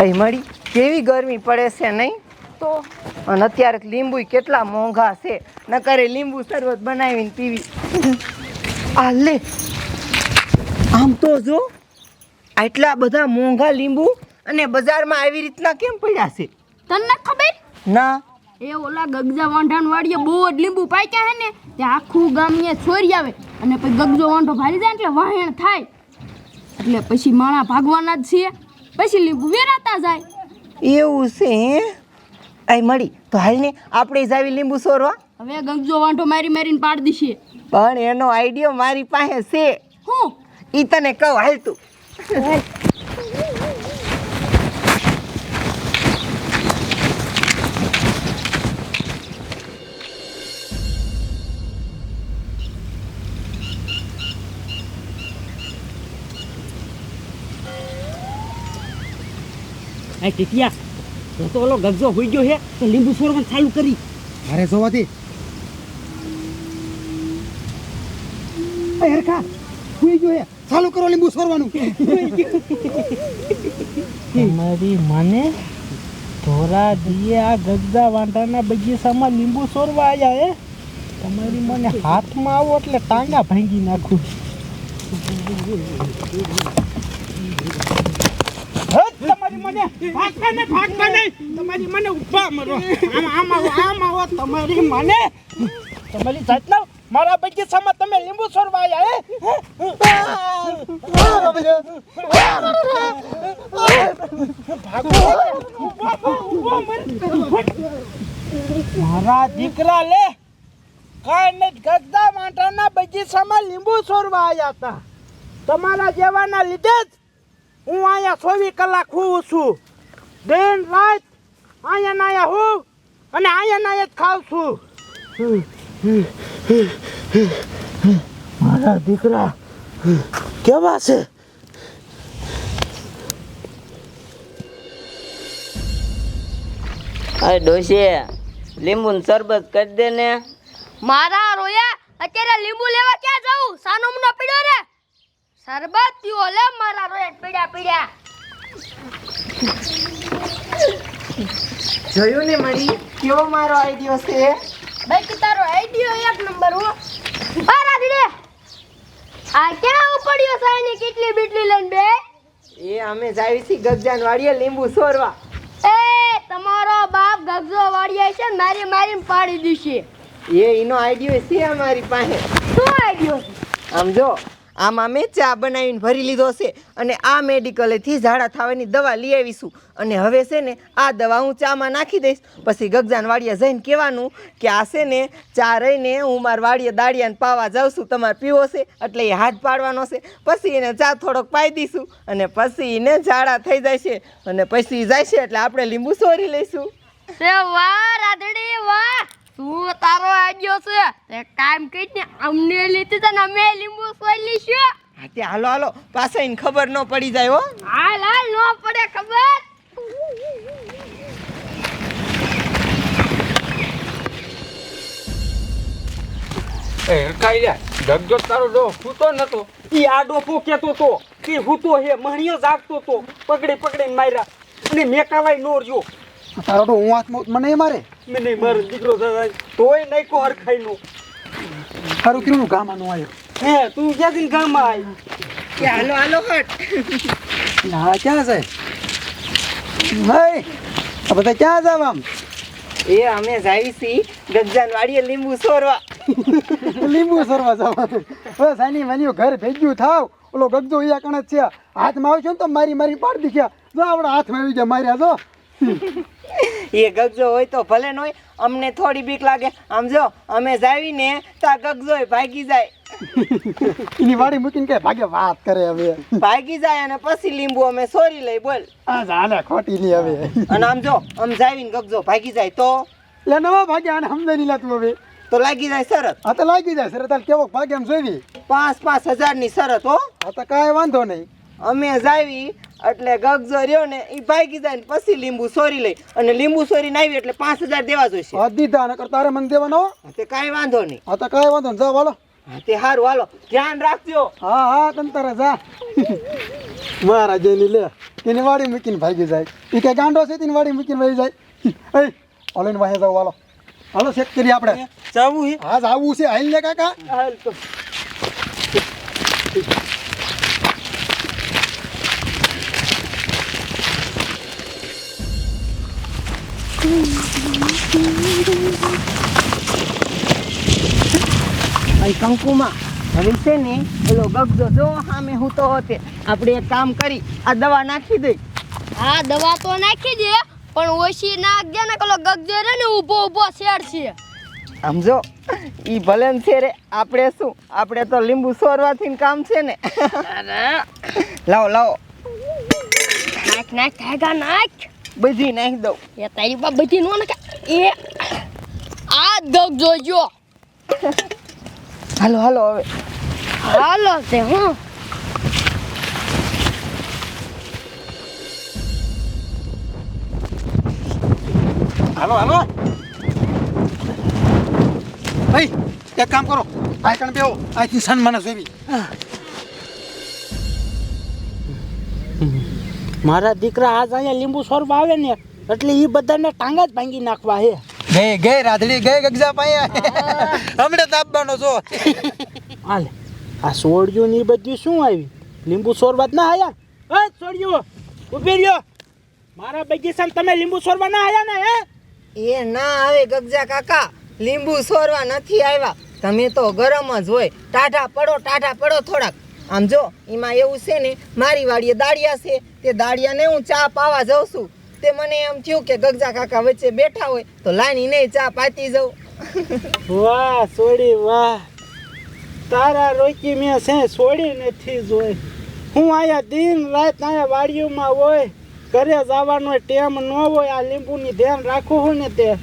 અહીં મળી. કેવી ગરમી પડે છે નહીં તો અને અત્યારે લીંબુ કેટલા મોંઘા છે. નકરે લીંબુ શરબત બનાવીને પીવી. આ લે. આમ તો જો આટલા બધા મોંઘા લીંબુ અને બજારમાં આવી રીતના કેમ પડ્યા છે? તને ખબર? ના. એ ઓલા ગગજા વાંઢાણ વાડીએ બહુ જ લીંબુ પાક્યા હે ને તે આખું ગામ અહીંયા છોરી આવે અને પછી ગગજો વાંઢો ભારી જાય ને એટલે વહેણ થાય. એટલે પછી માણા ભાગવાના જ છે પછી લીંબુ વેરાતા જાય. એવું છે હે? અહીં મળી. તો હાલ ને આપણે જ આવી લીંબુ સોરવા. હવે ગંગજો વાંઢો મારી મારીને પાડી દીશે. પણ એનો આઈડિયો મારી પાસે છે. હું? ઈ તને કહું હાલ તું. આ ટીટિયા હું તો ઓલો ગગજો હોઈ ગયો હે તો લીંબુ સોરવાનું ચાલુ કરી. અરે જોવાથી. હરખા સુઈ ગયો હે. ચાલુ કરો લીંબુ સોરવાનું તમારી મને ધોરા દીએ આ ગગજા વાંટાના બગીચામાં લીંબુ સોરવા આવ્યા હે. તમારી મને હાથમાં આવો એટલે ટાંગા ભાંગી નાખું. હે, મને ભાગતા ને તમારી મને ઊભા મરો. આમ આમ આવો તમારી મને. તમારી જાતના મારા બગીચામાં તમે લીંબુ સોરવા આવ્યા હે? મારા દીકરા લે, કાંઈ ગગદા માટાના બગીચામાં લીંબુ છોડવા આવ્યા હતા. તમારા જેવાના લીધે જ હું અહીંયા ચોવીસ કલાક હું છું. દિન રાત અહીંયા ના અહીંયા હું અને અહીંયા ના જ ખાઉં છું. મારા દીકરા કેવા છે? અરે ડોશી લીંબુનું શરબત કરી દે ને. મારા રોયા અત્યારે લીંબુ લેવા ક્યાં જાઉં? સાનો મનો પડ્યો રે. સરબત પીવો લે મારા રોયા પીડ્યા પીડ્યા જોયું ને મળી? કેવો મારો આઈડિયો છે? બાકી તારો આઈડિયો એક નંબર હો. પારા દીડે આ ક્યાં ઉપડ્યો સાયની કેટલી બીટલી લઈને બે? એ અમે જાવી છી ગગજાન વાડીએ લીંબુ સોરવા. એ તમારો બાપ ગગજો વાડીએ છે મારી મારી મારીને પાડી દીશે એ એનો આઈડિયો છે અમારી પાસે. શું આઈડિયો આમ જો. આમાં મેં ચા બનાવીને ભરી લીધો છે અને આ મેડિકલેથી ઝાડા થવાની દવા લઈ આવીશું. અને હવે છે ને આ દવા હું ચામાં નાખી દઈશ. પછી ગગજાન વાડીએ જઈને કહેવાનું કે આ છે ને ચા રહીને હું મારા વાડીએ દાડિયાને પાવા જાઉં છું. તમારે પીવો છે એટલે એ હાથ પાડવાનો છે. પછી એને ચા થોડોક પાઈ દઈશું અને પછી એને ઝાડા થઈ છે અને પછી જાય છે એટલે આપણે લીંબુ સોરી લઈશું. વાહ, રાધડી, વાહ! તું તારો આઈડિયો છે? તે કામ ને અમને લીધી તને અમે લીંબુ સોઈ લીશું હા તે હાલો હાલો પાસે એને ખબર ન પડી જાય હો. હાલ હાલ નો પડે ખબર. એ કાઈ ડગજો તારો ડો ફૂતો નતો. ઈ આ ડોફો કેતો તો કે હૂતો હે મણિયો જાગતો તો પકડી પકડીને માર્યા. અને મેકાવાય નો રહ્યો. તારો તો હું હાથમાં મને મારે. મેં નહીં મારો દીકરો દાદા તોય નહીં કોર ખાઈ નો તારું કેવું ગામ આનું આવ્યો હે તું ક્યાંથી ગામમાં આવ્યો કે હાલો હાલો હટ. હા ક્યાં છે? ભાઈ આ બધા ક્યાં જાવ આમ? એ અમે જાવી છીએ ગજાન વાડીએ લીંબુ સોરવા. લીંબુ સરવા જવાનું. બસ સાની માની ઘર ભેગ્યું થાવ. ઓલો ગગજો અહીંયા કણ જ છે. હાથમાં આવશે ને તો મારી મારી પાડી દીખ્યા જો આપણા હાથમાં આવી ગયા માર્યા જો. એ ગગજો હોય તો ભલે ન હોય અમને થોડી બીક લાગે. આમ જો અમે જાવીને તા ગગજો ભાગી જાય. એની વાડી મૂકીને કે ભાગે વાત કરે હવે. ભાગી જાય અને પછી લીંબુ અમે સોરી લઈ બોલ. આ જાને ખોટી ની હવે. અને આમ જો આમ જાવીને ગગજો ભાગી જાય તો? લે નવા ભાગે આને નહીં લાતું હવે. તો લાગી જાય શરત. હા તો લાગી જાય શરત. હાલ કેવો ભાગે એમ જોઈ પાંચ પાંચ હજારની શરત હો. હા તો કાંઈ વાંધો નહીં. અમે જાવી એટલે ગગજો રહ્યો ને એ ભાગી જાય ને પછી લીંબુ સોરી લઈ. અને લીંબુ સોરી આવી એટલે પાંચ હજાર દેવા જોઈશે. આ દીધા ને તારે મને દેવાનો તે કાંઈ વાંધો નહીં. હા તો કાંઈ વાંધો નહીં. જાઓ હાલો હા, તે સારું હાલો. ધ્યાન રાખજો. હા હા તમ તારે જા. મહારાજ લે એની વાડી મૂકીને ભાગી જાય. એ કઈ ગાંડો છે તેની વાડી મૂકીને ભાગી જાય. એ હાલો ને વાહે જાવ હાલો હાલો ચેક કરીએ આપણે. જાવું હે. આજ આવું છે. હાલ ને કાકા. હાલ તો. કંકુમાં હવે છે ને ઓલો ગગજો જો સામે હું તો હોતે. આપણે એક કામ કરી આ દવા નાખી દઈ. હા દવા તો નાખી દે પણ ઓછી નાખજે ને પેલો ગગજો રે ને ઊભો ઊભો શેર છે. સમજો ઈ ભલે ને છે રે આપણે શું આપણે તો લીંબુ સોરવાથી કામ છે ને. લાવો લાવો. નાખ નાખ નાખ. બધી નાખી દઉં. એ તારી બા બધી નો નાખ. એ આ ગગજો જોજો. હાલો હાલો હવે. હાલો તે હું. હાલો હાલો. ભાઈ એક કામ કરો. આ કણ બેહો આથી મને જોવી મારા દીકરા આજ અહીંયા લીંબુ સ્વરૂપ આવે ને એટલે એ બધાને ટાંગા જ ભાંગી નાખવા હે. ગઈ ગઈ રાધડી ગઈ ગગજા પાયા. હમણાં તાપવાનો છો. હાલે. આ સોડજો ની એ બધું શું આવી? લીંબુ સોરવા જ ના આયા? એ સોડજો ઊભી રહ્યો. મારા બગીચામાં તમે લીંબુ સોરવા ના આયા ને હે? એ ના આવે ગગજા કાકા. લીંબુ સોરવા નથી આવ્યા તમે તો ગરમ જ હોય. ટાઢા પડો ટાઢા પડો થોડાક. આમ જો એમાં એવું છે ને મારી વાડીએ દાળિયા છે. તે દાળિયાને હું ચા પાવા જાઉં છું. તે મને એમ થયું કે ગગજા કાકા વચ્ચે બેઠા હોય તો લાઈની નહીં ચા પાતી જાઉં. વાહ સોડી વાહ. તારા રોકી મેં છે છોડી નથી જોઈ. હું આયા દિન રાત આયા વાડીઓમાં હોય ઘરે જવાનો ટેમ ન હોય આ લીંબુની ધ્યાન રાખું હું ને તે.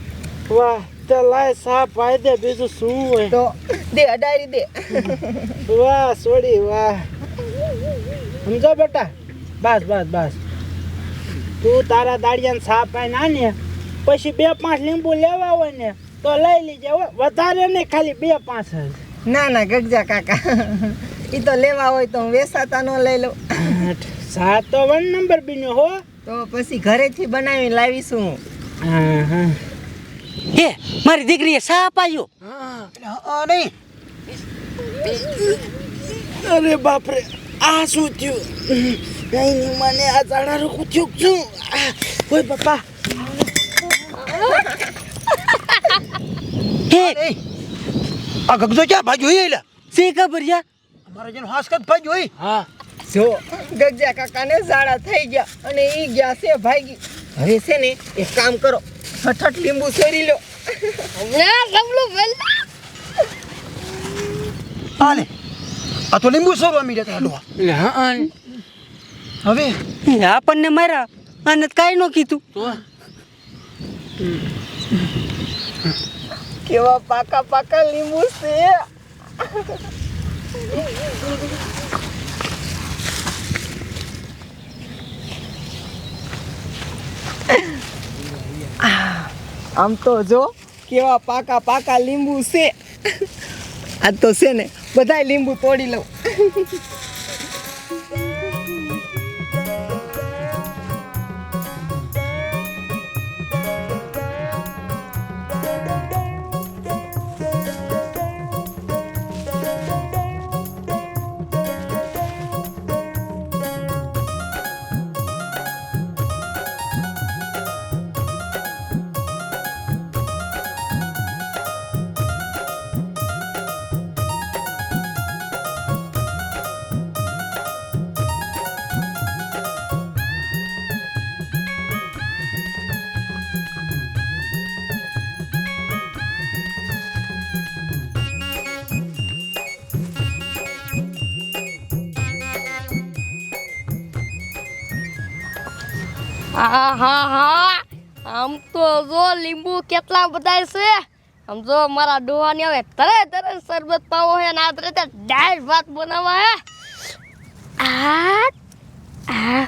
વાહ તે લાય સાપ પાઈ દે બીજું શું હોય? તો દે અડારી દે. વાહ સોડી વાહ. સમજો બેટા? બસ બસ બસ. તું તારા દાડિયાને સાપ ના ને પછી બે પાંચ લીંબુ લેવા હોય ને તો લઈ લીજે હો. વધારે નહીં ખાલી બે પાંચ જ. ના ના ગગજા કાકા. એ તો લેવા હોય તો હું વેસાતા ન લઈ લઉં. સાત તો વન નંબર બીનો હો. તો પછી ઘરેથી બનાવી લાવીશું. હું હે મારી દીકરીએ સાપ આવ્યો અરે. અરે બાપરે આ શું થયું? નહીં મને આ ઝાડાનું કૂથ્યું શું ઓય હે. આ ગગજો ક્યાં ભાઈ એ લે સે ખબર યા અમારા જેનો હાસકત ભાઈ જોઈ હા? જો ગગજા કાકાને ઝાડા થઈ ગયા અને ઈ ગયા છે ભાગી. હવે છે ને એક કામ કરો. ફટફટ લીંબુ સોરી લો. ના રમલું વેલા હાલે આ તો લીંબુ સોરવા મીડ્યા તા હા હા હવે? આપણને માર્યા અને કાંઈ ન કીધું. કેવા પાકા પાકા લીંબુ છે. આમ તો જો કેવા પાકા પાકા લીંબુ છે. આ તો છે ને બધાય લીંબુ તોડી લઉં. હા હા હા આમ તો જો લીંબુ કેટલા બધા છે. આમ જો મારા ડોહાની હવે તરે તરે શરબત પાવો હે ને આ તરે દાળ ભાત બનાવવા હે. આ આ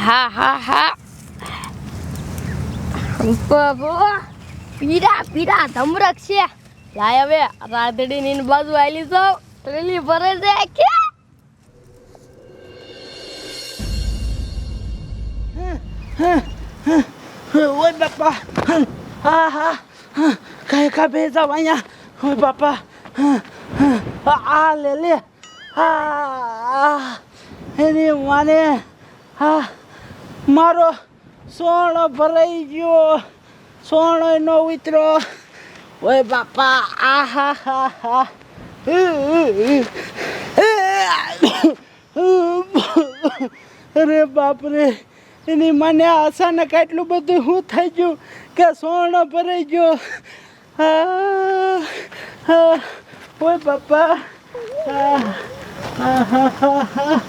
હા હા હા આમ પીરા પીરા ધમરક છે. લાય હવે રાધડીની બાજુ આવેલી જાવ ટ્રેલી ભરે છે કે ઓય બાપા હા હા કાંઈ કા ભેજા અહીંયા ઓય બાપા આ લે લે હા એની માને હા મારો સોનો ભરાઈ ગયો સોનો નો ઉતરો ઓય બાપા આ હા હા હા અરે બાપરે એની મને અચાનક એટલું બધું શું થઈ ગયું કે સોનો ભરાઈ ગયો. ઓય પપ્પા હા હા હા હા હા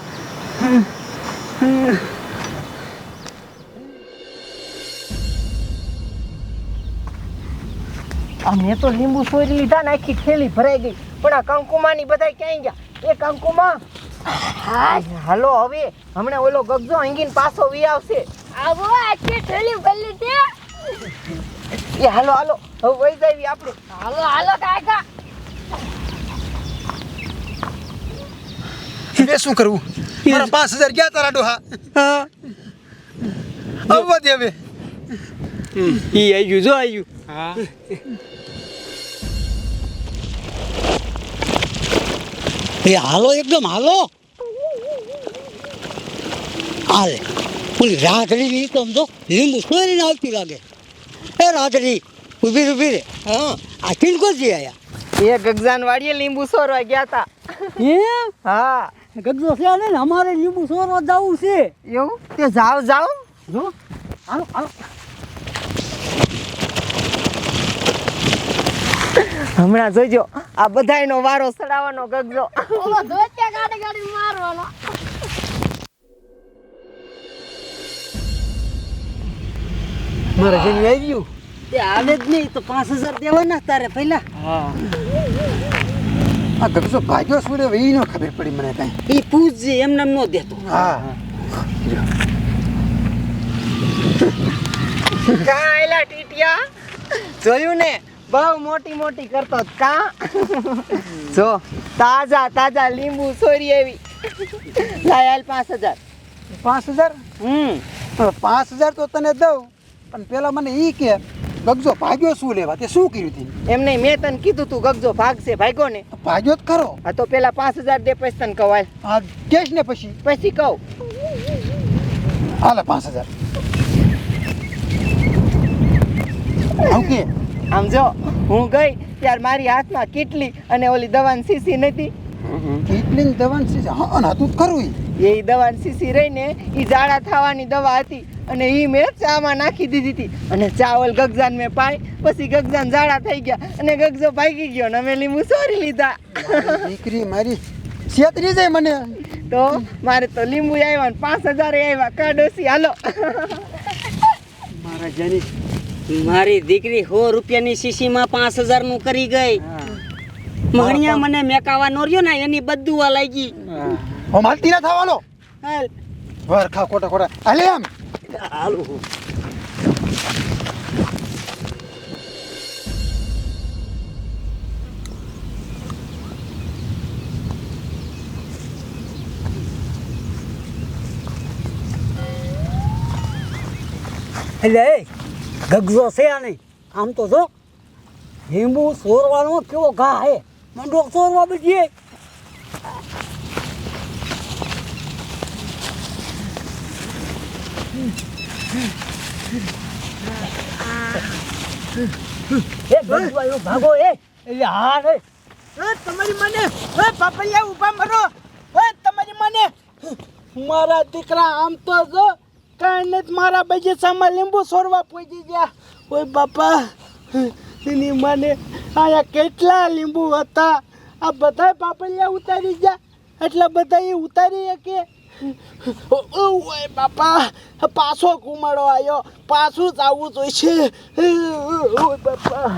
આ, મેં તો લીંબુ સોરી લીધા ને આખી થેલી ભરાઈ ગઈ. પણ આ કંકુમાની બધા ક્યાંય ગયા? એ કંકુમા? હાલો હવે હમણાં ઓલો ગગજો આંગીન પાછો વી આવશે. આવો આખી ઠેલી ભલી લીધી એ હાલો હાલો હવે વહી જાવી આપણે. હાલો હાલો કાકા. હવે શું કરવું? મારા પાંચ હજાર ગયા તારા ડોહા. હા. આવવા દે હવે. ઈ આવ્યું જો આવ્યું હા. એ હાલો એકદમ હાલો. હાલે. ઓલી રાધડી એકદમ સમજો લીંબુ સોરીને આવતી લાગે. એ રાધડી ઊભી ઊભી રે. હા આ કિનકો જી આયા? એ ગગજાન વાડીએ લીંબુ સોરવા ગયા તા. એ હા. ગગજો છે ને અમારે લીંબુ સોરવા જવું છે. એવું? તે જાવ જાવ જો હાલો હાલો. હમણાં જોજો આ બધાયનો વારો સડાવવાનો ગગજો. ઓલો ધોતિયા ગાડી ગાડી મારવાનો. મારે આવી આવ્યું તે આવે જ નહીં તો પાંચ હજાર દેવાના તારે પહેલા. આ ગગસો ભાગ્યો શું રે એ ન ખબર પડી મને કાંઈ. એ પૂછજે એમને એમ ન દેતો. હા. કા એલા ટીટિયા. જોયું ને? બહુ મોટી મોટી કરતો કા? જો તાજા તાજા લીંબુ સોરી એવી લાયાલ પાંચ હજાર. પાંચ હજાર? હમ. તો પાંચ હજાર તો તને દઉં પણ પેલા મને એ કે ગગજો ભાગ્યો શું લેવા? તે શું કર્યું તે? એમ નહીં મેં તને કીધું તું ગગજો ભાગશે ભાગ્યો ને. ભાગ્યો જ ખરો. આ તો પેલા પાંચ હજાર દે પછી તને કવાય હા આ કેશ ને પછી? પછી કહું. હાલે પાંચ હજાર. આવું કે? આમ જો હું ગઈ ત્યારે મારી હાથમાં કેટલી અને ઓલી દવાની સીસી નથી કેટલી દવાનું છે હા હતું જ એ દવાની સીસી રહીને એ જાડા થવાની દવા હતી અને એ મેં ચામાં નાખી દીધી હતી. અને ચાવલ ગગજાન મેં પાઈ પછી ગગજાન જાડા થઈ ગયા અને ગગજો ભાગી ગયો અને અમે લીંબુ સોરી લીધા. દીકરી મારી છેતરી જાય મને. તો મારે તો લીંબુ આવ્યા ને પાંચ હજાર આવ્યા કાડોસી હાલો. મારા જાની મારી દીકરી સો રૂપિયાની શીશીમાં પાંચ હજારનું કરી ગઈ. મહણિયા મને મેકાવા નો રહ્યો ને એની બધું લાગી. ઓ માલતી ના થવાનો હાલ. વર ખા કોટા ખોટા. હાલે આમ. હાલો. એ ગગજો છે આ નહીં. આમ તો જો, લીંબુ ચોરવાનો કેવો ઘા હે. મંડો ચોરવા બીજીએ એ ગગજો ભાગો એ એટલે હા રે તમારી મને એ પાપલિયા ઊભા મરો. એ તમારી મને. મારા દીકરા, આમ તો જો કાંઈ નથી મારા બગીચામાં લીંબુ સોરવા પહોંચી ગયા. ઓય બાપા, એની મને અહીંયા કેટલા લીંબુ હતા? આ બધા પાપલિયા ઉતારી ગયા. એટલે બધા એ ઉતારી કે ઓય બાપા પાછો કુમાડો આવ્યો પાછું જ આવવું જોઈશે. ઓય બાપા.